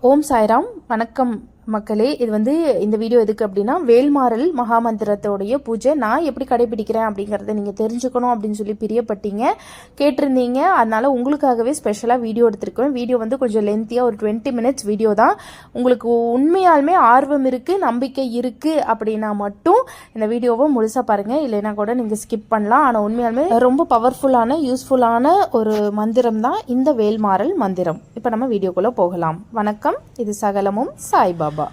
ஓம் சாய்ராம். வணக்கம். மக்களே இது வந்து இந்த வீடியோ எதுக்கு அப்படின்னா வேல்மாறல் மகாமந்திரத்தோடைய பூஜை. நான் எப்படி கடைபிடிக்கிறேன் அப்படிங்கிறத நீங்கள் தெரிஞ்சுக்கணும் அப்படின்னு சொல்லி பிரியப்பட்டீங்க. கேட்டிருந்தீங்க. அதனால் உங்களுக்காகவே ஸ்பெஷலாக வீடியோ எடுத்திருக்கேன். வீடியோ வந்து கொஞ்சம் லென்த்தியாக ஒரு டுவெண்ட்டி மினிட்ஸ் வீடியோ தான். உங்களுக்கு உண்மையாலுமே ஆர்வம் இருக்குது நம்பிக்கை இருக்குது அப்படின்னா மட்டும் இந்த வீடியோவை முழுசாக பாருங்கள் இல்லைன்னா கூட நீங்கள் ஸ்கிப் பண்ணலாம். ஆனால் உண்மையாலுமே ரொம்ப பவர்ஃபுல்லான யூஸ்ஃபுல்லான ஒரு மந்திரம் தான் இந்த வேல்மாறல் மந்திரம். இப்போ நம்ம வீடியோக்குள்ளே போகலாம். வணக்கம். இது சகலமும் சாய்பாபா. பாபா.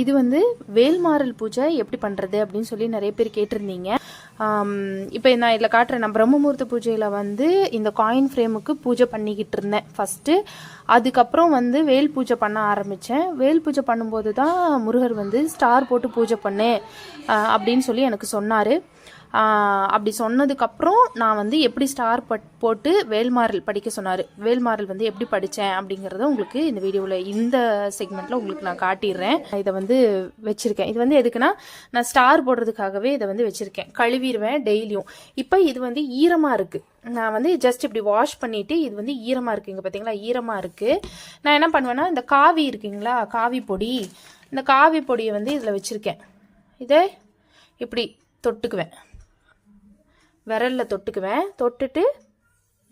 இது வந்து வேல்மாறல் பூஜை எப்படி பண்ணுறது அப்படின்னு சொல்லி நிறைய பேர் கேட்டிருந்தீங்க. இப்போ நான் இதில் காட்டுறேன். நான் பிரம்மமுகூர்த்த பூஜையில் வந்து இந்த காயின் ஃப்ரேமுக்கு பூஜை பண்ணிக்கிட்டு இருந்தேன் ஃபஸ்ட்டு அதுக்கப்புறம் வந்து வேல் பூஜை பண்ண ஆரம்பித்தேன் வேல் பூஜை பண்ணும்போது தான் முருகர் வந்து ஸ்டார் போட்டு பூஜை பண்ணு அப்படின்னு சொல்லி எனக்கு சொன்னார். அப்படி சொன்னதுக்கப்புறம் நான் வந்து எப்படி ஸ்டார் பட் போட்டு வேல்மாறல் படிக்க சொன்னார். வேல்மாறல் வந்து எப்படி படித்தேன் அப்படிங்கிறத உங்களுக்கு இந்த வீடியோவில் இந்த செக்மெண்ட்டில் உங்களுக்கு நான் காட்டிடுறேன். இதை வந்து வச்சுருக்கேன். இது வந்து எதுக்குன்னா நான் ஸ்டார் போடுறதுக்காகவே இதை வந்து வச்சுருக்கேன். கழுவிடுவேன் டெய்லியும். இப்போ இது வந்து ஈரமாக இருக்குது நான் வந்து ஜஸ்ட் இப்படி வாஷ் பண்ணிவிட்டு இது வந்து ஈரமாக இருக்குங்க பார்த்தீங்களா ஈரமாக இருக்குது நான் என்ன பண்ணுவேன்னா இந்த காவி இருக்குங்களா? காவி பொடி. இந்த காவி பொடியை வந்து இதில் வச்சுருக்கேன். இதை இப்படி தொட்டுக்குவேன். விரலில் தொட்டுக்குவேன். தொட்டுட்டு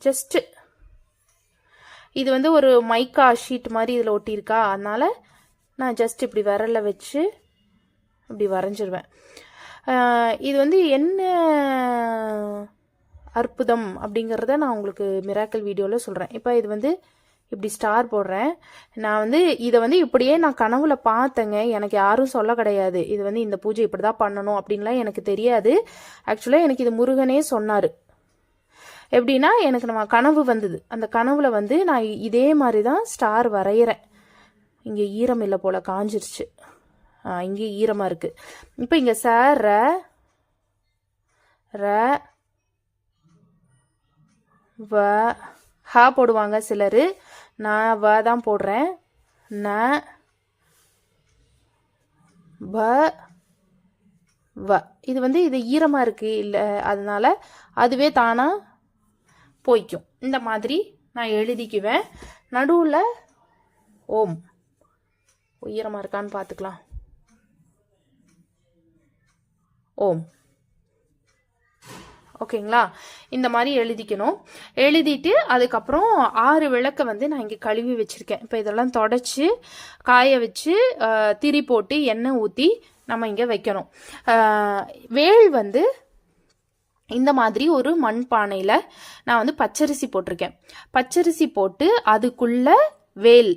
ஜஸ்ட்டு இது வந்து ஒரு மைக்கா ஷீட் மாதிரி இதில் ஒட்டியிருக்கா. அதனால் நான் ஜஸ்ட் இப்படி விரலில் வச்சு இப்படி வரைஞ்சிருவேன். இது வந்து என்ன அற்புதம் அப்படிங்கிறத நான் உங்களுக்கு மிராக்கல் வீடியோவில் சொல்கிறேன் இப்போ இது வந்து இப்படி ஸ்டார் போடுறேன். நான் வந்து இதை வந்து இப்படியே நான் கனவுல பார்த்தேங்க. எனக்கு யாரும் சொல்ல கிடையாது. இது வந்து இந்த பூஜை இப்படி தான் பண்ணணும் அப்படின்லாம் எனக்கு தெரியாது. ஆக்சுவலாக எனக்கு இது முருகனே சொன்னார். எப்படின்னா எனக்கு நம்ம கனவு வந்தது. அந்த கனவுல வந்து நான் இதே மாதிரி தான் ஸ்டார் வரைகிறேன் இங்கே ஈரம் இல்லை போல காஞ்சிருச்சு. இங்கே ஈரமாக இருக்குது இப்போ இங்கே சார் ர ர வ ஹ போடுவாங்க சிலர். நான் வ தான் போடுறேன். ந ப வ. இது வந்து இது ஈரமாக இருக்குது இல்லை அதனால் அதுவே தானாக போய்க்கும். இந்த மாதிரி நான் எழுதிக்குவேன். நடுவில் ஓம். ஈரமாக இருக்கான்னு பார்த்துக்கலாம். ஓம். ஓகேங்களா? இந்த மாதிரி எழுதிக்கணும். எழுதிட்டு அதுக்கப்புறம் ஆறு விளக்கை வந்து நான் இங்கே கழுவி வச்சுருக்கேன். இப்போ இதெல்லாம் தொடச்சி காய வச்சு திரி போட்டு எண்ணெய் ஊற்றி நம்ம இங்கே வைக்கணும். வேல் வந்து இந்த மாதிரி ஒரு மண் பானையில் நான் வந்து பச்சரிசி போட்டிருக்கேன். பச்சரிசி போட்டு அதுக்குள்ளே வேல்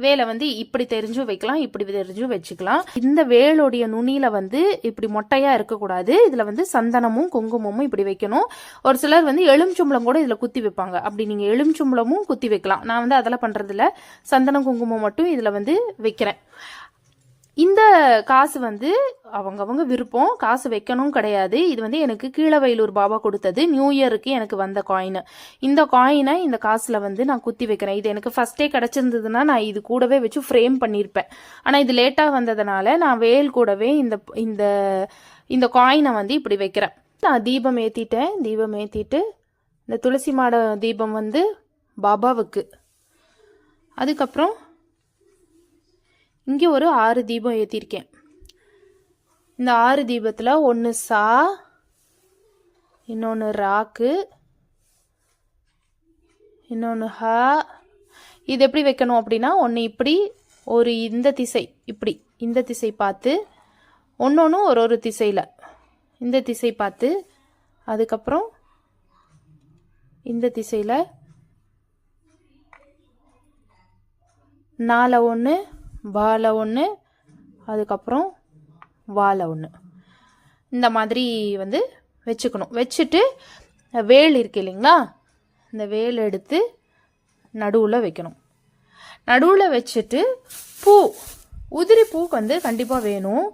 வேலை வந்து இப்படி தெரிஞ்சும் வைக்கலாம் இப்படி தெரிஞ்சும் வச்சுக்கலாம். இந்த வேலோடைய நுனியில வந்து இப்படி மொட்டையா இருக்கக்கூடாது. இதுல வந்து சந்தனமும் குங்குமமும் இப்படி வைக்கணும். ஒரு சிலர் வந்து எலுமிச்சம்பளம் கூட இதுல குத்தி வைப்பாங்க. அப்படி நீங்க எலுமிச்சம்பளமும் குத்தி வைக்கலாம். நான் வந்து அதெல்லாம் பண்றது சந்தனம் குங்குமம் மட்டும் இதுல வந்து வைக்கிறேன். இந்த காசு வந்து அவங்கவங்க விருப்பம். காசு வைக்கணும் கிடையாது. இது வந்து எனக்கு கீழவயலூர் பாபா கொடுத்தது. நியூ இயருக்கு எனக்கு வந்த காயின் இந்த காயினை இந்த காசில் வந்து நான் குத்தி வைக்கிறேன். இது எனக்கு ஃபஸ்ட்டே கிடச்சிருந்ததுன்னா நான் இது கூடவே வச்சு ஃப்ரேம் பண்ணியிருப்பேன் ஆனால் இது லேட்டாக வந்ததுனால நான் வேல் கூடவே இந்த இந்த இந்த காயினை வந்து இப்படி வைக்கிறேன். நான் தீபம் ஏற்றிட்டேன் தீபம் ஏற்றிட்டு இந்த துளசி மாட தீபம் வந்து பாபாவுக்கு. அதுக்கப்புறம் இங்கே ஒரு ஆறு தீபம் ஏற்றிருக்கேன் இந்த ஆறு தீபத்தில் ஒன்று சா இன்னொன்று ராக்கு இன்னொன்று ஹ. இது எப்படி வைக்கணும் அப்படின்னா ஒன்று இப்படி ஒரு இந்த திசை இப்படி இந்த திசை பார்த்து ஒன்று ஒரு ஒரு திசையில். இந்த திசை பார்த்து அதுக்கப்புறம் இந்த திசையில் நாலு ஒன்று வாழை ஒன்று அதுக்கப்புறம் வாழை ஒன்று இந்த மாதிரி வந்து வச்சுக்கணும். வச்சுட்டு வேல் இருக்கு இல்லைங்களா? இந்த வேல் எடுத்து நடுவில் வைக்கணும். நடுவில் வச்சுட்டு பூ உதிரி பூக்கு வந்து கண்டிப்பாக வேணும்.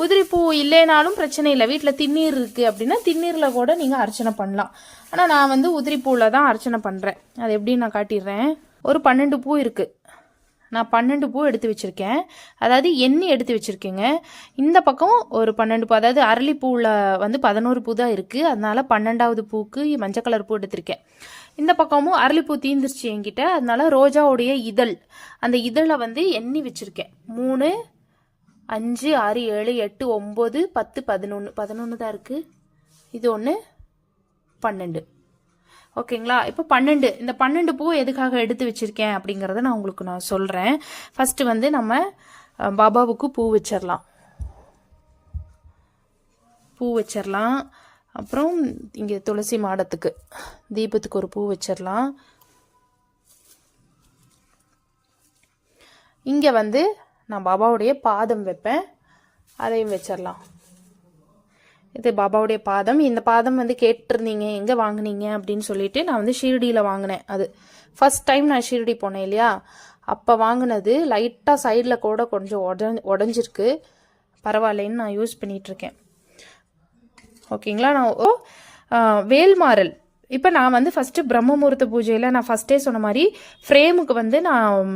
உதிரி பூ இல்லைனாலும் பிரச்சனை இல்லை. வீட்டில் திண்ணீர் இருக்குது அப்படின்னா திண்ணீரில் கூட நீங்கள் அர்ச்சனை பண்ணலாம். ஆனால் நான் வந்து உதிரி பூவில் தான் அர்ச்சனை பண்ணுறேன் அது எப்படி நான் காட்டிடுறேன்? ஒரு பன்னெண்டு பூ இருக்குது நான் பன்னெண்டு பூ எடுத்து வச்சுருக்கேன். அதாவது எண்ணி எடுத்து வச்சுருக்கேங்க. இந்த பக்கம் ஒரு பன்னெண்டு பூ அதாவது அரளிப்பூவில் வந்து பதினோரு பூ தான் இருக்குது அதனால் பன்னெண்டாவது பூக்கு மஞ்சள் கலர் பூ எடுத்திருக்கேன். இந்த பக்கமும் அரளிப்பூ தீந்துருச்சு என்கிட்ட. அதனால ரோஜாவுடைய இதழ் அந்த இதழை வந்து எண்ணி வச்சுருக்கேன். மூணு அஞ்சு ஆறு ஏழு எட்டு ஒம்பது பத்து பதினொன்று பதினொன்று தான் இருக்குது இது ஒன்று பன்னெண்டு. ஓகேங்களா? இப்போ பன்னெண்டு. இந்த பன்னெண்டு பூ எதுக்காக எடுத்து வச்சிருக்கேன் அப்படிங்கிறத நான் உங்களுக்கு நான் சொல்கிறேன் ஃபஸ்ட்டு வந்து நம்ம பாபாவுக்கு பூ வச்சிடலாம் பூ வச்சிடலாம் அப்புறம் இங்கே துளசி மாடத்துக்கு தீபத்துக்கு ஒரு பூ வச்சிடலாம் இங்கே வந்து நான் பாபாவுடைய பாதம் வைப்பேன். அதையும் வச்சிடலாம் இது பாபாவுடைய பாதம். இந்த பாதம் வந்து கேட்டிருந்தீங்க எங்கே வாங்குனீங்க அப்படின்னு சொல்லிட்டு நான் வந்து ஷீரடியில் வாங்கினேன். அது ஃபர்ஸ்ட் டைம் நான் ஷீரடி போனேன் இல்லையா? அப்போ வாங்கினது லைட்டாக சைடில் கூட கொஞ்சம் உடஞ்சி உடஞ்சிருக்கு. பரவாயில்லைன்னு நான் யூஸ் பண்ணிகிட்ருக்கேன் ஓகேங்களா நான் ஓ வேல்மாறல். இப்போ நான் வந்து ஃபஸ்ட்டு பிரம்மமுகூர்த்த பூஜையில் நான் ஃபஸ்ட்டே சொன்ன மாதிரி ஃப்ரேமுக்கு வந்து நான்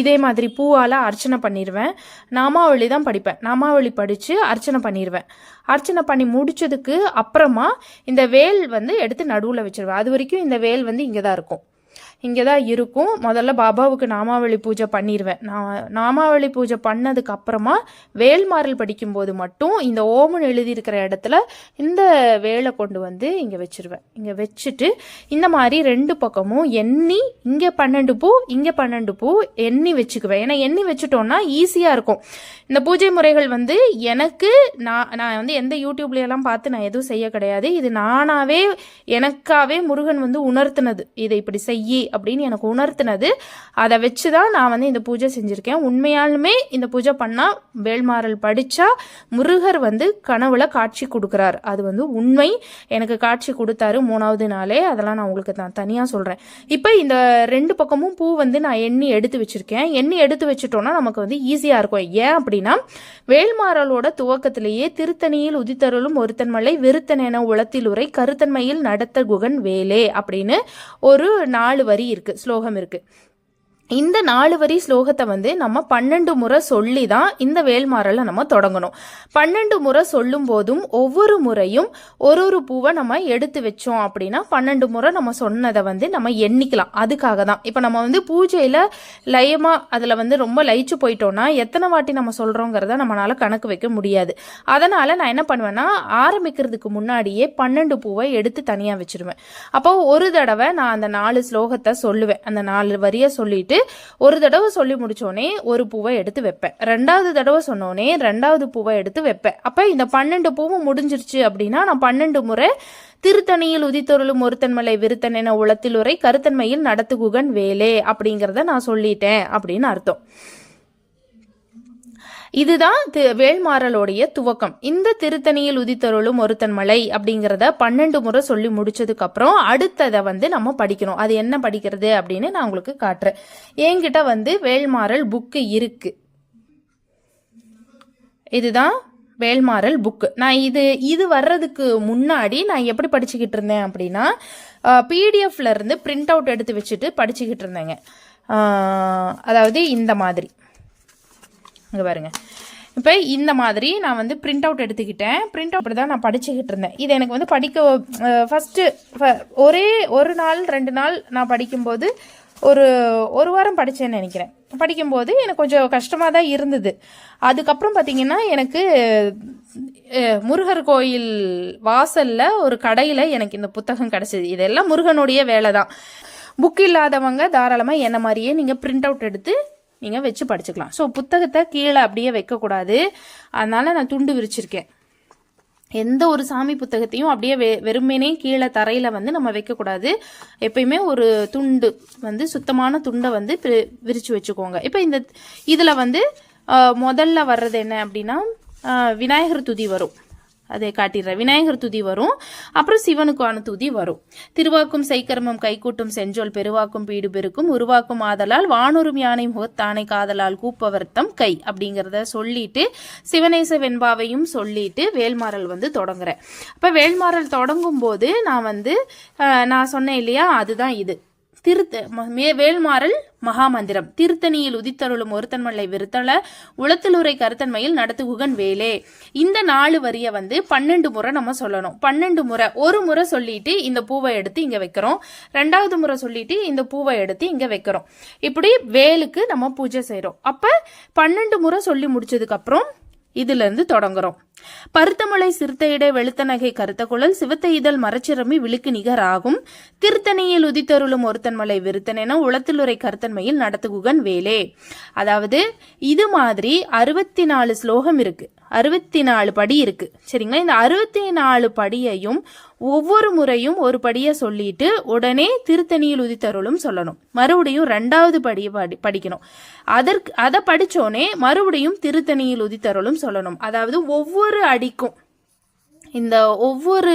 இதே மாதிரி பூவால் அர்ச்சனை பண்ணிடுவேன் நாமாவளி தான் படிப்பேன். நாமாவளி படித்து அர்ச்சனை பண்ணிடுவேன் அர்ச்சனை பண்ணி முடித்ததுக்கு அப்புறமா இந்த வேல் வந்து எடுத்து நடுவில் வச்சுருவேன். அது வரைக்கும் இந்த வேல் வந்து இங்கே தான் இருக்கும். இங்கே தான் இருக்கும். முதல்ல பாபாவுக்கு நாமாவளி பூஜை பண்ணிடுவேன் நான் நாமாவளி பூஜை பண்ணதுக்கு அப்புறமா வேல்மாறல் படிக்கும்போது மட்டும் இந்த ஓமன் எழுதியிருக்கிற இடத்துல இந்த வேலை கொண்டு வந்து இங்கே வச்சிருவேன். இங்கே வச்சுட்டு இந்த மாதிரி ரெண்டு பக்கமும் எண்ணி இங்கே பன்னெண்டு பூ இங்கே பன்னெண்டு பூ எண்ணி வச்சுக்குவேன். ஏன்னா எண்ணி வச்சுட்டோம்னா ஈஸியாக இருக்கும். இந்த பூஜை முறைகள் வந்து எனக்கு நான் நான் வந்து எந்த யூடியூப்லையெல்லாம் பார்த்து நான் எதுவும் செய்ய கிடையாது. இது நானாவே எனக்காகவே முருகன் வந்து உணர்த்தினது. இதை இப்படி செய்யி அப்படின்னு எனக்கு உணர்த்தினது. அதை வச்சு தான் நான் வந்து இந்த பூஜை செஞ்சுருக்கேன். உண்மையாலுமே இந்த பூஜை பண்ணால் வேல்மாறல் படித்தா முருகர் வந்து கனவுல காட்சி கொடுக்குறார். அது வந்து உண்மை. எனக்கு காட்சி கொடுத்தாரு மூணாவது நாளே. அதெல்லாம் நான் உங்களுக்கு நான் தனியாக சொல்கிறேன் இப்போ இந்த ரெண்டு பக்கமும் பூ வந்து நான் எண்ணி எடுத்து வச்சுருக்கேன். எண்ணி எடுத்து வச்சுட்டோன்னா நமக்கு வந்து ஈஸியாக இருக்கும். ஏன் அப்படின்னா வேல்மாறலோட துவக்கத்திலேயே திருத்தணியில் உதித்தருளும் ஒருத்தன் மலை வெறுத்தனென உளத்தில் உரை கருத்தன்மையில் நடத்த குகன் வேலே அப்படின்னு ஒரு நாலு வரி இருக்கு ஸ்லோகம் இருக்கு. இந்த நாலு வரி ஸ்லோகத்தை வந்து நம்ம பன்னெண்டு முறை சொல்லி தான் இந்த வேல்மாறலை நம்ம தொடங்கணும். பன்னெண்டு முறை சொல்லும் போதும் ஒவ்வொரு முறையும் ஒரு ஒரு பூவை நம்ம எடுத்து வச்சோம் அப்படின்னா பன்னெண்டு முறை நம்ம சொன்னதை வந்து நம்ம எண்ணிக்கலாம். அதுக்காக தான் இப்போ நம்ம வந்து பூஜையில் லயமாக அதில் வந்து ரொம்ப லயிச்சு போயிட்டோம்னா எத்தனை வாட்டி நம்ம சொல்கிறோங்கிறத நம்மளால கணக்கு வைக்க முடியாது. அதனால் நான் என்ன பண்ணுவேன்னா ஆரம்பிக்கிறதுக்கு முன்னாடியே பன்னெண்டு பூவை எடுத்து தனியாக வச்சிருவேன். அப்போ ஒரு தடவை நான் அந்த நாலு ஸ்லோகத்தை சொல்லுவேன். அந்த நாலு வரியை சொல்லிட்டு ஒரு தடவை சொல்லி முடிச்சோடனே ஒரு பூவை எடுத்து வைப்பேன். ரெண்டாவது தடவை சொன்னோடனே ரெண்டாவது பூவை எடுத்து வைப்பேன். அப்போ இந்த பன்னெண்டு பூவும் முடிஞ்சிருச்சு அப்படின்னா நான் பன்னெண்டு முறை திருத்தணியில் உதித்தொருளும் ஒருத்தன்மலை விருத்தன் என உளத்தில் உரை கருத்தன்மையில் நடத்துகுகன் வேலே அப்படிங்கிறத நான் சொல்லிட்டேன் அப்படின்னு அர்த்தம். இதுதான் தி- வேல்மாறலோடைய துவக்கம். இந்த திருத்தணியில் உதித்தருளும் ஒருத்தன் மலை அப்படிங்கிறத பன்னெண்டு முறை சொல்லி முடிச்சதுக்கு அப்புறம் அடுத்ததை வந்து நம்ம படிக்கணும். அது என்ன படிக்கிறது அப்படின்னு நான் உங்களுக்கு காட்டுறேன். என்கிட்ட வந்து வேல்மாறல் புக்கு இருக்கு. இதுதான் வேல்மாறல் புக்கு நான் இது இது வர்றதுக்கு முன்னாடி நான் எப்படி படிச்சுக்கிட்டு இருந்தேன் அப்படின்னா பிடிஎஃப்ல இருந்து பிரிண்ட் அவுட் எடுத்து வச்சுட்டு படிச்சுக்கிட்டு இருந்தேங்க. அதாவது இந்த மாதிரி. இங்கே பாருங்க. இப்போ இந்த மாதிரி நான் வந்து பிரிண்ட் அவுட் எடுத்துக்கிட்டேன். பிரிண்ட் அவுட் தான் நான் படிச்சுக்கிட்டு இருந்தேன். இது எனக்கு வந்து படிக்க ஃபஸ்ட்டு ஒரே ஒரு நாள் ரெண்டு நாள் நான் படிக்கும்போது ஒரு ஒரு வாரம் படித்தேன்னு நினைக்கிறேன். படிக்கும்போது எனக்கு கொஞ்சம் கஷ்டமாக தான் இருந்தது. அதுக்கப்புறம் பார்த்தீங்கன்னா எனக்கு முருகர் கோயில் வாசலில் ஒரு கடையில் எனக்கு இந்த புத்தகம் கிடச்சிது. இதெல்லாம் முருகனுடைய வேலை தான் புக் இல்லாதவங்க தாராளமாக என்ன மாதிரியே நீங்கள் பிரிண்ட் அவுட் எடுத்து நீங்கள் வச்சு படிச்சுக்கலாம். ஸோ புத்தகத்தை கீழே அப்படியே வைக்கக்கூடாது. அதனால் நான் துண்டு விரிச்சிருக்கேன். எந்த ஒரு சாமி புத்தகத்தையும் அப்படியே வெ வெறுமனே கீழே தரையில் வந்து நம்ம வைக்கக்கூடாது. எப்பயுமே ஒரு துண்டு வந்து சுத்தமான துண்டை வந்து பிரி- வச்சுக்கோங்க. இப்போ இந்த இதில் வந்து முதல்ல வர்றது என்ன அப்படின்னா விநாயகர் துதி வரும். அதை காட்டிடுறேன் விநாயகர் துதி வரும். அப்புறம் சிவனுக்கான துதி வரும். திருவாக்கும் சைக்கர்மம் கைகூட்டும் செஞ்சொல் பெருவாக்கும் பீடு பெருக்கும் உருவாக்கும் ஆதலால் வானூரும் யானை முகத்தானை காதலால் கூப்பவர்த்தம் கை அப்படிங்கிறத சொல்லிட்டு சிவநேச வெண்பாவையும் சொல்லிட்டு வேல்மாறல் வந்து தொடங்குறேன் அப்போ வேல்மாறல் தொடங்கும் போது நான் வந்து நான் சொன்னேன் இல்லையா? அதுதான் இது. திருத்த ம- மே- வேல்மாறல் மகாமந்திரம். திருத்தணியில் உதித்தருளும் ஒருத்தன்மலை விருத்தல உளத்திலுரை கருத்தன்மையில் நடத்துகுகன் வேலே. இந்த நாலு வரியை வந்து பன்னெண்டு முறை நம்ம சொல்லணும். பன்னெண்டு முறை ஒரு முறை சொல்லிட்டு இந்த பூவை எடுத்து இங்க வைக்கிறோம். ரெண்டாவது முறை சொல்லிட்டு இந்த பூவை எடுத்து இங்க வைக்கிறோம். இப்படி வேலுக்கு நம்ம பூஜை செய்கிறோம் அப்ப பன்னெண்டு முறை சொல்லி முடிச்சதுக்கு அப்புறம் இதிலிருந்து தொடங்குறோம். பருத்தமலை சிறுத்தையிட வெளுத்த நகை கருத்த குழல் சிவத்த இதழ் மரச்சிறமி விழுக்கு நிகர் ஆகும். திருத்தணியில் உதித்தருளும் ஒருத்தன்மலை விருத்தன் என உளத்திலுரை கருத்தன்மையில் நடத்துகுகன் வேலே. அதாவது இது மாதிரி அறுபத்தி நாலு ஸ்லோகம் இருக்கு. அறுபத்தி நாலு படி இருக்கு. சரிங்களா? இந்த அறுபத்தி நாலு படியையும் ஒவ்வொரு முறையும் ஒரு படியை சொல்லிட்டு உடனே திருத்தணியில் உதித்தருளும் சொல்லணும். மறுபடியும் ரெண்டாவது படியை படி படிக்கணும். அதற்கு அதை படிச்சோனே மறுபடியும் திருத்தணியில் உதித்தருளும் சொல்லணும். அதாவது ஒவ்வொரு அடிக்கும் இந்த ஒவ்வொரு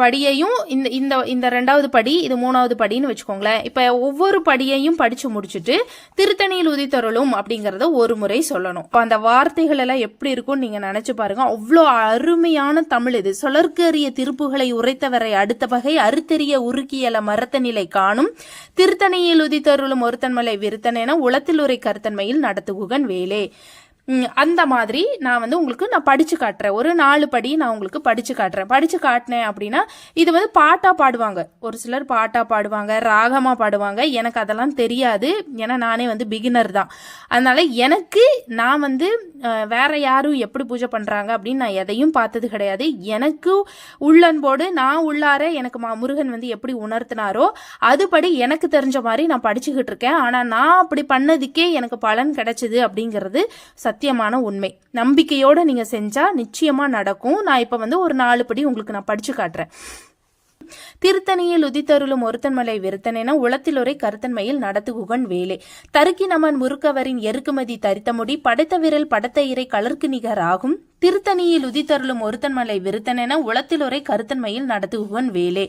படியையும் இந்த இந்த இந்த ரெண்டாவது படி இது மூணாவது படின்னு வச்சுக்கோங்களேன். இப்போ ஒவ்வொரு படியையும் படித்து முடிச்சுட்டு திருத்தணியில் உதித்தருளும் அப்படிங்கிறத ஒரு முறை சொல்லணும். இப்போ அந்த வார்த்தைகள் எல்லாம் எப்படி இருக்கும்னு நீங்கள் நினச்சி பாருங்க. அவ்வளோ அருமையான தமிழ் இது. சொலர்க்கரிய திருப்புகளை உரைத்தவரை அடுத்த வகை அறுத்தெறிய உருக்கியல மரத்த நிலை காணும். திருத்தணியில் உதித்தருளும் ஒருத்தன்மலை விருத்தனென உளத்தில் உரை கருத்தன்மையில் நடத்துகுகன் வேலே. அந்த மாதிரி நான் வந்து உங்களுக்கு நான் படித்து காட்டுறேன். ஒரு நாலு படி நான் உங்களுக்கு படித்து காட்டுறேன். படித்து காட்டினேன் அப்படின்னா இது வந்து பாட்டாக பாடுவாங்க. ஒரு சிலர் பாட்டாக பாடுவாங்க ராகமாக பாடுவாங்க. எனக்கு அதெல்லாம் தெரியாது. ஏன்னா நானே வந்து பிகினர் தான். அதனால் எனக்கு நான் வந்து வேற யாரும் எப்படி பூஜை பண்ணுறாங்க அப்படின்னு நான் எதையும் பார்த்தது கிடையாது. எனக்கு உள்ளன்போடு நான் உள்ளார எனக்கு மா- முருகன் வந்து எப்படி உணர்த்தினாரோ அதுபடி எனக்கு தெரிஞ்ச மாதிரி நான் படிச்சுக்கிட்டு இருக்கேன். ஆனால் நான் அப்படி பண்ணதுக்கே எனக்கு பலன் கிடைச்சிது அப்படிங்கிறது சத்தியமான உண்மை. நம்பிக்கையோடு நீங்கள் செஞ்சால் நிச்சயமாக நடக்கும். நான் இப்போ வந்து ஒரு நாலு படி உங்களுக்கு நான் படித்து காட்டுறேன். திருத்தணியில் உதித்தருளும் ஒருத்தன்மலை விருத்தனென உளத்திலுரை கருத்தன்மையில் நடத்துகுகன் வேலை. தருக்கி நமன் முறுக்கவரின் எருக்குமதி தரித்தமுடி படைத்த விரல் படத்த இறை கலர்க்கு நிகர் ஆகும் திருத்தணியில் உதித்தருளும் ஒருத்தன்மலை விருத்தனென உளத்திலுரை கருத்தன்மையில் நடத்துகுகன் வேலை.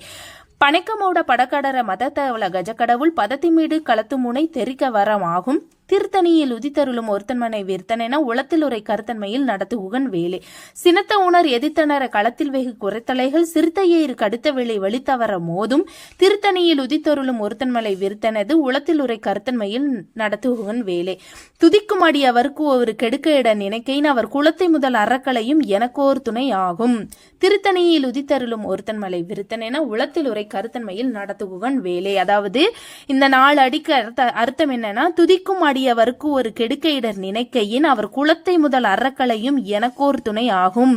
பனைக்கமோட படக்கடர மதத்தவள கஜக்கடவுள் பதத்திமீடு களத்து முனை தெரிக்க வரமாகும். திருத்தணியில் உதித்தருளும் ஒருத்தன்மனை விருத்தனென உளத்தில் உரை கருத்தன்மையில் நடத்துகுகன் வேலை. சினத்த உணர் எதிர்த்தனர களத்தில் வெகு குறைத்தலைகள் சிறுத்தையேறு கடுத்த வேலை வழித்தவர மோதும். திருத்தணியில் உதித்தருளும் ஒருத்தன்மலை விருத்தனது உளத்தில் உரை கருத்தன்மையில் நடத்துகுகன் வேலை. துதிக்கும் அடி அவருக்கு ஒரு கெடுக்க இட நினைக்கையின் அவர் குளத்தை முதல் அறக்கலையும் எனக்கோர் துணை ஆகும். திருத்தணியில் உதித்தருளும் ஒருத்தன்மலை விருத்தனென உளத்தில் உரை கருத்தன்மையில் நடத்துகுகன் வேலை. அதாவது இந்த நாலு அடிக்கு அர்த்த அர்த்தம் என்னன்னா துதிக்கும் அடி அடியவருக்கு ஒரு கெடுக்கையிடர் நினைக்கையின் அவர் குலத்தை முதல் அறக்கலையும் எனக்கோர் துணை ஆகும்.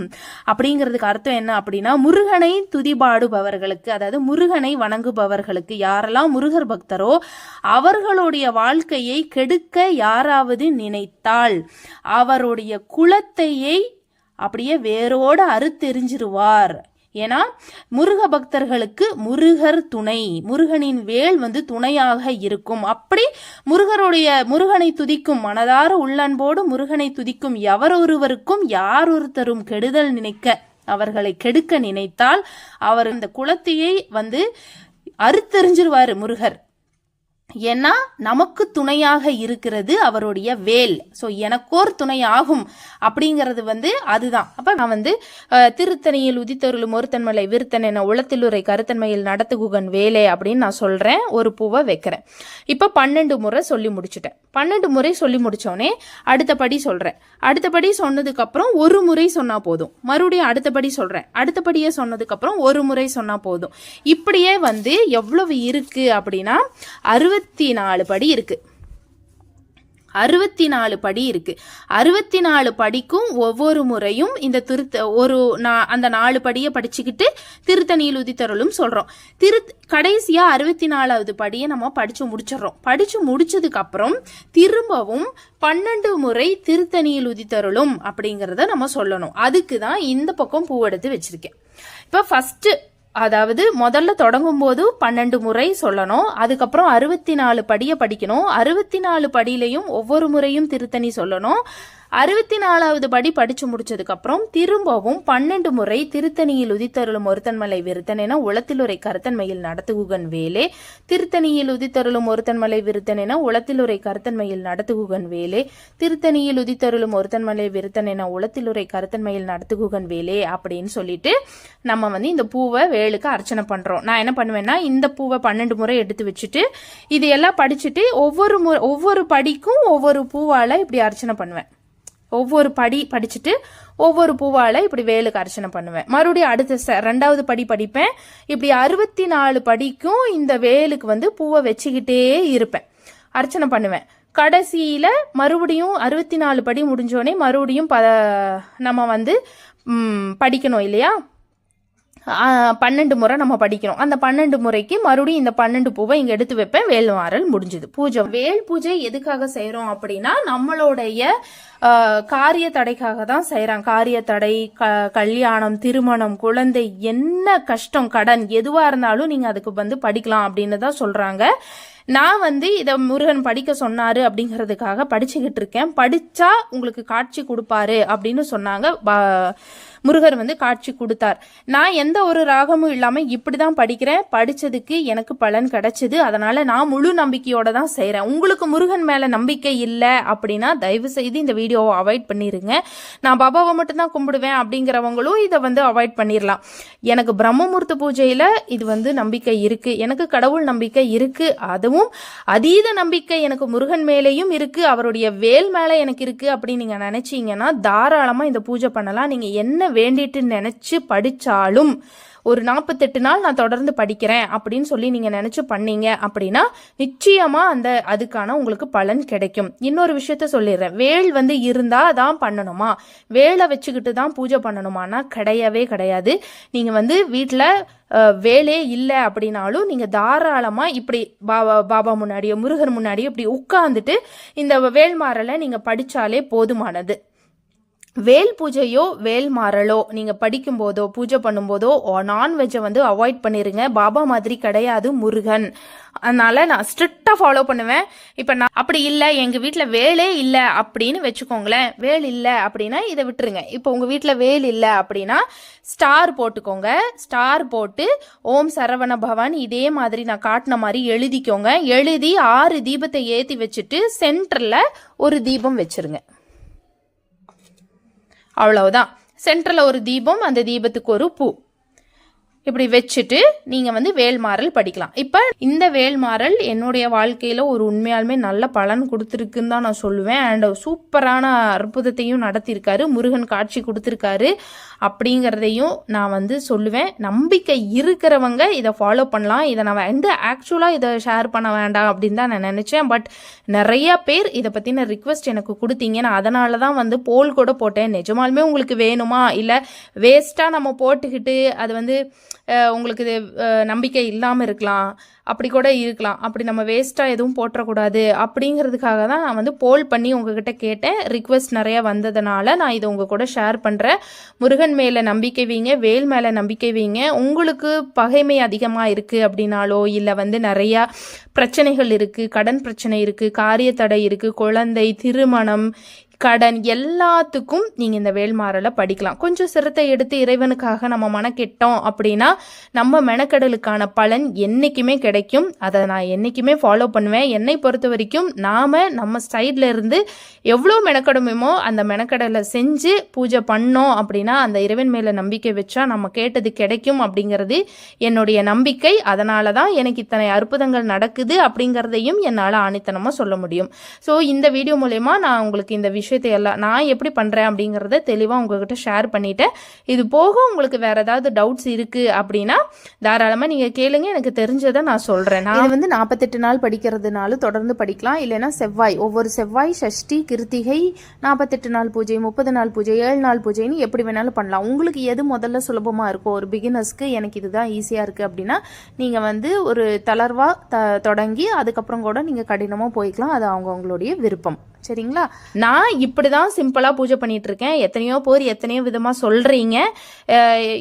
அப்படிங்கிறதுக்கு அர்த்தம் என்ன அப்படின்னா முருகனை துதிபாடுபவர்களுக்கு அதாவது முருகனை வணங்குபவர்களுக்கு யாரெல்லாம் முருகர் பக்தரோ அவர்களுடைய வாழ்க்கையை கெடுக்க யாராவது நினைத்தால் அவருடைய குலத்தையை அப்படியே வேரோடு அறுத்தெறிஞ்சிருவார். ஏன்னா முருக பக்தர்களுக்கு முருகர் துணை முருகனின் வேல் வந்து துணையாக இருக்கும். அப்படி முருகருடைய முருகனை துதிக்கும் மனதார உள்ளன்போடு முருகனை துதிக்கும் எவரொருவருக்கும் யார் ஒருத்தரும் கெடுதல் நினைக்க அவர்களை கெடுக்க நினைத்தால் அவர் இந்த குலத்தையை வந்து அறுத்தெறிஞ்சிருவாரு முருகர். ஏன்னா நமக்கு துணையாக இருக்கிறது அவருடைய வேல். ஸோ எனக்கோர் துணை ஆகும் அப்படிங்கிறது வந்து அதுதான். அப்போ நான் வந்து திருத்தணியில் உதித்தருளும் ஒருத்தன்மலை விருத்தன் என உளத்திலுரை கருத்தன்மையில் நடத்துகுகன் வேலே அப்படின்னு நான் சொல்கிறேன் ஒரு பூவை வைக்கிறேன். இப்போ பன்னெண்டு முறை சொல்லி முடிச்சுட்டேன். பன்னெண்டு முறை சொல்லி முடித்தோடனே அடுத்தபடி சொல்கிறேன் அடுத்தபடி சொன்னதுக்கப்புறம் ஒரு முறை சொன்னால் போதும். மறுபடியும் அடுத்தபடி சொல்கிறேன் அடுத்தபடியே சொன்னதுக்கப்புறம் ஒரு முறை சொன்னால் போதும். இப்படியே வந்து எவ்வளவு இருக்குது அப்படின்னா அறுபத்தி நாலு படி இருக்கு. அறுபத்தி நாலு படி இருக்கு. அறுபத்தி நாலு படிக்கும் ஒவ்வொரு முறையும் இந்த திருத்த ஒரு நா- அந்த நாலு படியை படிச்சுக்கிட்டு திருத்தணியில் உதித்தருளும் சொல்றோம். திரு கடைசியா அறுபத்தி நாலாவது படியை நம்ம படிச்சு முடிச்சிடுறோம். படிச்சு முடிச்சதுக்கு அப்புறம் திரும்பவும் பன்னெண்டு முறை திருத்தணியில் உதித்தருளும் அப்படிங்கிறத நம்ம சொல்லணும். அதுக்கு தான் இந்த பக்கம் பூவெடுத்து வச்சிருக்கேன். இப்போ ஃபர்ஸ்ட் அதாவது முதல்ல தொடங்கும் போது பன்னெண்டு முறை சொல்லணும். அதுக்கப்புறம் அறுபத்தி நாலு படியை படிக்கணும். அறுபத்தி நாலு படியிலையும் ஒவ்வொரு முறையும் திருத்தணி சொல்லணும். அறுபத்தி நாலாவது படி படிச்சு முடிச்சதுக்கப்புறம் திரும்பவும் பன்னெண்டு முறை திருத்தணியில் உதித்தருளும் ஒருத்தன்மலை விருத்தன் என உளத்திலுரை கருத்தன்மையில் நடத்துகுகன் வேலே. திருத்தணியில் உதித்தருளும் ஒருத்தன்மலை விருத்தன் என உளத்திலுரை கருத்தன்மையில் நடத்துகுகன் வேலே. திருத்தணியில் உதித்தருளும் ஒருத்தன்மலை விருத்தன் என உளத்திலுரை கருத்தன்மையில் நடத்துகுகன் வேலே அப்படின்னு சொல்லிட்டு நம்ம வந்து இந்த பூவை வேலுக்கு அர்ச்சனை பண்றோம். நான் என்ன பண்ணுவேன்னா இந்த பூவை பன்னெண்டு முறை எடுத்து வச்சுட்டு இது எல்லாம் படிச்சுட்டு ஒவ்வொரு மு ஒவ்வொரு படிக்கும் ஒவ்வொரு பூவால் இப்படி அர்ச்சனை பண்ணுவேன். ஒவ்வொரு படி படிச்சுட்டு ஒவ்வொரு பூவால இப்படி வேலுக்கு அர்ச்சனை பண்ணுவேன். மறுபடியும் அடுத்த ச- ரெண்டாவது படி படிப்பேன். இப்படி அறுபத்தி நாலு படிக்கும் இந்த வேலுக்கு வந்து பூவை வச்சுக்கிட்டே இருப்பேன். அர்ச்சனை பண்ணுவேன். கடைசியில மறுபடியும் அறுபத்தி நாலு படி முடிஞ்சோடனே மறுபடியும் ப நம்ம வந்து படிக்கணும் இல்லையா? பன்னெண்டு முறை நம்ம படிக்கிறோம் அந்த பன்னெண்டு முறைக்கு மறுபடியும் இந்த பன்னெண்டு பூவை இங்கே எடுத்து வைப்பேன். வேல் வாரல் முடிஞ்சுது. பூஜை. வேல் பூஜை எதுக்காக செய்கிறோம் அப்படின்னா நம்மளுடைய காரிய தடைக்காக தான் செய்கிறாங்க காரிய தடை க கல்யாணம் திருமணம் குழந்தை என்ன கஷ்டம் கடன் எதுவாக இருந்தாலும் நீங்கள் அதுக்கு வந்து படிக்கலாம் அப்படின்னு தான் சொல்கிறாங்க நான் வந்து இதை முருகன் படிக்க சொன்னாரு அப்படிங்கிறதுக்காக படிச்சுக்கிட்டு இருக்கேன். படிச்சா உங்களுக்கு காட்சி கொடுப்பாரு அப்படின்னு சொன்னாங்க. முருகர் வந்து காட்சி கொடுத்தார். நான் எந்த ஒரு ராகமும் இல்லாமல் இப்படி தான் படிக்கிறேன். படித்ததுக்கு எனக்கு பலன் கிடைச்சிது. அதனால் நான் முழு நம்பிக்கையோடு தான் செய்கிறேன் உங்களுக்கு முருகன் மேலே நம்பிக்கை இல்லை அப்படின்னா தயவு செய்து இந்த வீடியோவை அவாய்ட் பண்ணிடுங்க நான் பாபாவை மட்டும்தான் கும்பிடுவேன் அப்படிங்கிறவங்களும் இதை வந்து அவாய்ட் பண்ணிடலாம் எனக்கு பிரம்மமூர்த்த பூஜையில் இது வந்து நம்பிக்கை இருக்குது எனக்கு கடவுள் நம்பிக்கை இருக்குது அதுவும் அதீத நம்பிக்கை எனக்கு முருகன் மேலேயும் இருக்குது அவருடைய வேல் மேலே எனக்கு இருக்குது அப்படின்னு நீங்கள் நினச்சிங்கன்னா தாராளமாக இந்த பூஜை பண்ணலாம். நீங்கள் என்ன வேண்டிட்டு நினச்சி படித்தாலும் ஒரு நாற்பத்தெட்டு நாள் நான் தொடர்ந்து படிக்கிறேன் அப்படின்னு சொல்லி நீங்கள் நினச்சி பண்ணீங்க அப்படின்னா நிச்சயமாக அந்த அதுக்கான உங்களுக்கு பலன் கிடைக்கும். இன்னொரு விஷயத்த சொல்லிடுறேன். வேல் வந்து இருந்தால் தான் பண்ணணுமா? வேலை வச்சுக்கிட்டு தான் பூஜை பண்ணணுமானா கிடையவே கிடையாது. நீங்கள் வந்து வீட்டில் வேலே இல்லை அப்படின்னாலும் நீங்கள் தாராளமாக இப்படி பாபா பாபா முன்னாடியோ முருகர் முன்னாடியோ இப்படி உட்காந்துட்டு இந்த வேல்மாறலை நீங்கள் படித்தாலே போதுமானது. வேல் பூஜையோ வேல் மாறலோ நீங்கள் படிக்கும்போதோ பூஜை பண்ணும்போதோ நான்வெஜ்ஜை வந்து அவாய்ட் பண்ணிடுங்க பாபா மாதிரி கிடையாது முருகன். அதனால நான் ஸ்ட்ரிக்டாக ஃபாலோ பண்ணுவேன். இப்போ நான் அப்படி இல்லை எங்கள் வீட்டில் வேலே இல்லை அப்படின்னு வச்சுக்கோங்களேன். வேல் இல்லை அப்படின்னா இதை விட்டுருங்க. இப்போ உங்கள் வீட்டில் வேல் இல்லை அப்படின்னா ஸ்டார் போட்டுக்கோங்க. ஸ்டார் போட்டு ஓம் சரவண பவன் இதே மாதிரி நான் காட்டின மாதிரி எழுதிக்கோங்க. எழுதி ஆறு தீபத்தை ஏற்றி வச்சுட்டு சென்டரில் ஒரு தீபம் வச்சுருங்க. அவ்வளவுதான். சென்ட்ரல் ஒரு தீபம் அந்த தீபத்துக்கு ஒரு பூ. இப்படி வச்சுட்டு நீங்க வந்து வேல்மாறல் படிக்கலாம். இப்ப இந்த வேல்மாறல் என்னுடைய வாழ்க்கையில ஒரு உண்மையாலுமே நல்ல பலன் கொடுத்துருக்குன்னு தான் நான் சொல்லுவேன். அண்ட் சூப்பரான அற்புதத்தையும் நடத்தியிருக்காரு. முருகன் காட்சி கொடுத்துருக்காரு. அப்படிங்கிறதையும் நான் வந்து சொல்லுவேன். நம்பிக்கை இருக்கிறவங்க இதை ஃபாலோ பண்ணலாம். இதை நான் வந்து ஆக்சுவலாக இதை ஷேர் பண்ண வேண்டாம் அப்படின்னு தான் நான் நினச்சேன். பட் நிறைய பேர் இதை பற்றின ரிக்வெஸ்ட் எனக்கு கொடுத்தீங்க. நான் அதனால தான் வந்து போல் கூட போட்டேன். நிஜமாலுமே உங்களுக்கு வேணுமா? இல்லை வேஸ்ட்டாக நம்ம போட்டுக்கிட்டு அது வந்து உங்களுக்கு இது நம்பிக்கை இல்லாமல் இருக்கலாம். அப்படி கூட இருக்கலாம். அப்படி நம்ம வேஸ்ட்டாக எதுவும் போட்டுறக்கூடாது அப்படிங்கிறதுக்காக தான் நான் வந்து போல் பண்ணி உங்ககிட்ட கேட்டேன். ரிக்வெஸ்ட் நிறையா வந்ததுனால நான் இதை உங்கள் கூட ஷேர் பண்ணுறேன் முருகன் மேலே நம்பிக்கை வைங்க வேல் மேலே நம்பிக்கை வைங்க. உங்களுக்கு பகைமை அதிகமாக இருக்குது அப்படின்னாலோ இல்லை வந்து நிறையா பிரச்சனைகள் இருக்குது கடன் பிரச்சனை இருக்குது காரிய தடை இருக்குது குழந்தை திருமணம் கடன் எல்லாத்துக்கும் நீங்கள் இந்த வேல்மாறலை படிக்கலாம். கொஞ்சம் சிரத்தை எடுத்து இறைவனுக்காக நம்ம மனக்கெட்டோம் அப்படின்னா நம்ம மெனக்கடலுக்கான பலன் என்றைக்குமே கிடைக்கும். அதை நான் என்றைக்குமே ஃபாலோ பண்ணுவேன். என்னை பொறுத்த வரைக்கும் நாம் நம்ம சைடில் இருந்து எவ்வளோ மெனக்கடுமோ அந்த மெனக்கடலை செஞ்சு பூஜை பண்ணோம் அப்படின்னா அந்த இறைவன் மேலே நம்பிக்கை வச்சா நம்ம கேட்டது கிடைக்கும் அப்படிங்கிறது என்னுடைய நம்பிக்கை. அதனால தான் எனக்கு இத்தனை அற்புதங்கள் நடக்குது அப்படிங்கிறதையும் என்னால் ஆணித்தனமாக சொல்ல முடியும். ஸோ இந்த வீடியோ மூலயமா நான் உங்களுக்கு இந்த விஷயம் விஷயத்தை எல்லாம் நான் எப்படி பண்ணுறேன் அப்படிங்கிறத தெளிவாக உங்ககிட்ட ஷேர் பண்ணிட்டேன். இது போக உங்களுக்கு வேறு ஏதாவது டவுட்ஸ் இருக்குது அப்படின்னா தாராளமாக நீங்கள் கேளுங்க. எனக்கு தெரிஞ்சதை நான் சொல்கிறேன் நான் வந்து நாற்பத்தெட்டு நாள் படிக்கிறதுனாலும் தொடர்ந்து படிக்கலாம். இல்லைன்னா செவ்வாய். ஒவ்வொரு செவ்வாய் சஷ்டி கிருத்திகை நாற்பத்தெட்டு நாள் பூஜை முப்பது நாள் பூஜை ஏழு நாள் பூஜைன்னு எப்படி வேணாலும் பண்ணலாம். உங்களுக்கு எது முதல்ல சுலபமாக இருக்கும் ஒரு பிகினர்ஸ்க்கு எனக்கு இதுதான் ஈஸியாக இருக்குது அப்படின்னா நீங்கள் வந்து ஒரு தளர்வாக த தொடங்கி அதுக்கப்புறம் கூட நீங்கள் கடினமாக போய்க்கலாம். அது அவங்கவுங்களுடைய விருப்பம். சரிங்களா? நான் இப்படி தான் சிம்பிளாக பூஜை பண்ணிட்டு இருக்கேன் எத்தனையோ பேர் எத்தனையோ விதமாக சொல்கிறீங்க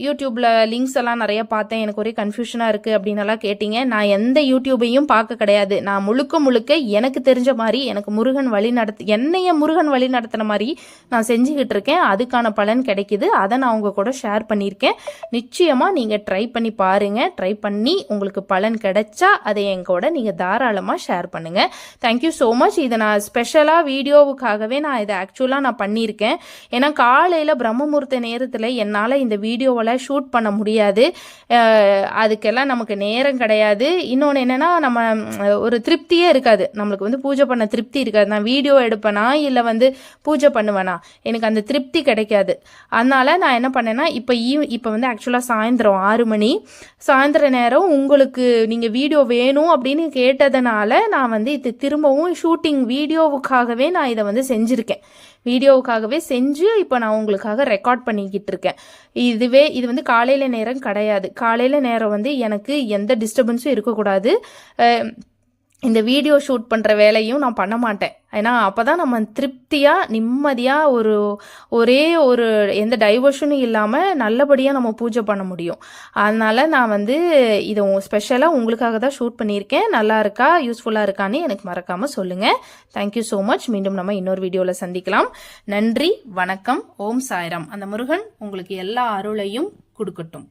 யூடியூப்பில் லிங்க்ஸ் எல்லாம் நிறைய பார்த்தேன். எனக்கு ஒரே கன்ஃபியூஷனாக இருக்குது அப்படின்னு கேட்டீங்க. நான் எந்த யூடியூபையும் பார்க்க கிடையாது. நான் முழுக்க முழுக்க எனக்கு தெரிஞ்ச மாதிரி எனக்கு முருகன் வழி நடத்து என்னைய முருகன் வழி நடத்தின மாதிரி நான் செஞ்சுக்கிட்டு இருக்கேன் அதுக்கான பலன் கிடைக்குது. அதை நான் உங்கள் கூட ஷேர் பண்ணியிருக்கேன். நிச்சயமாக நீங்கள் ட்ரை பண்ணி பாருங்கள் ட்ரை பண்ணி உங்களுக்கு பலன் கிடைச்சா அதை என் கூட நீங்கள் தாராளமாக ஷேர் பண்ணுங்கள் தேங்க்யூ ஸோ மச் இதை நான் ஸ்பெஷலாக வீடியோவுக்காகவே நான் இதை ஆக்சுவலாக நான் பண்ணியிருக்கேன். ஏன்னா காலையில் பிரம்மமுகூர்த்த நேரத்தில் என்னால் இந்த வீடியோவெல்லாம் ஷூட் பண்ண முடியாது. அதுக்கெல்லாம் நமக்கு நேரம் கிடையாது. இன்னொன்று என்னென்னா நம்ம ஒரு திருப்தியே இருக்காது. நம்மளுக்கு வந்து பூஜை பண்ண திருப்தி இருக்காது. நான் வீடியோ எடுப்பேனா இல்லை வந்து பூஜை பண்ணுவேனா? எனக்கு அந்த திருப்தி கிடைக்காது. அதனால் நான் என்ன பண்ணேன்னா இப்போ ஈ இப்போ வந்து ஆக்சுவலாக சாயந்தரம் ஆறு மணி. சாயந்தர நேரம் உங்களுக்கு நீங்கள் வீடியோ வேணும் அப்படின்னு கேட்டதுனால நான் வந்து இது திரும்பவும் ஷூட்டிங் வீடியோவுக்காகவே நான் இதை வந்து செஞ்சுருக்கேன். வீடியோவுக்காகவே செஞ்சு இப்போ நான் உங்களுக்காக ரெக்கார்ட் பண்ணிக்கிட்டு இருக்கேன். இதுவே இது வந்து காலையில் நேரம் கிடையாது. காலையில் நேரம் வந்து எனக்கு எந்த டிஸ்டர்பன்ஸும் இருக்கக்கூடாது. இந்த வீடியோ ஷூட் பண்ணுற வேலையும் நான் பண்ண மாட்டேன். ஏன்னா அப்போ தான் நம்ம திருப்தியாக நிம்மதியாக ஒரு ஒரே ஒரு எந்த டைவர்ஷனும் இல்லாமல் நல்லபடியாக நம்ம பூஜை பண்ண முடியும். அதனால் நான் வந்து இதை ஸ்பெஷலாக உங்களுக்காக தான் ஷூட் பண்ணியிருக்கேன். நல்லா இருக்கா யூஸ்ஃபுல்லாக இருக்கான்னு எனக்கு மறக்காமல் சொல்லுங்கள் தேங்க்யூ ஸோ மச் மீண்டும் நம்ம இன்னொரு வீடியோவில் சந்திக்கலாம். நன்றி வணக்கம் ஓம் சாய்ராம். அந்த முருகன் உங்களுக்கு எல்லா அருளையும் கொடுக்கட்டும்.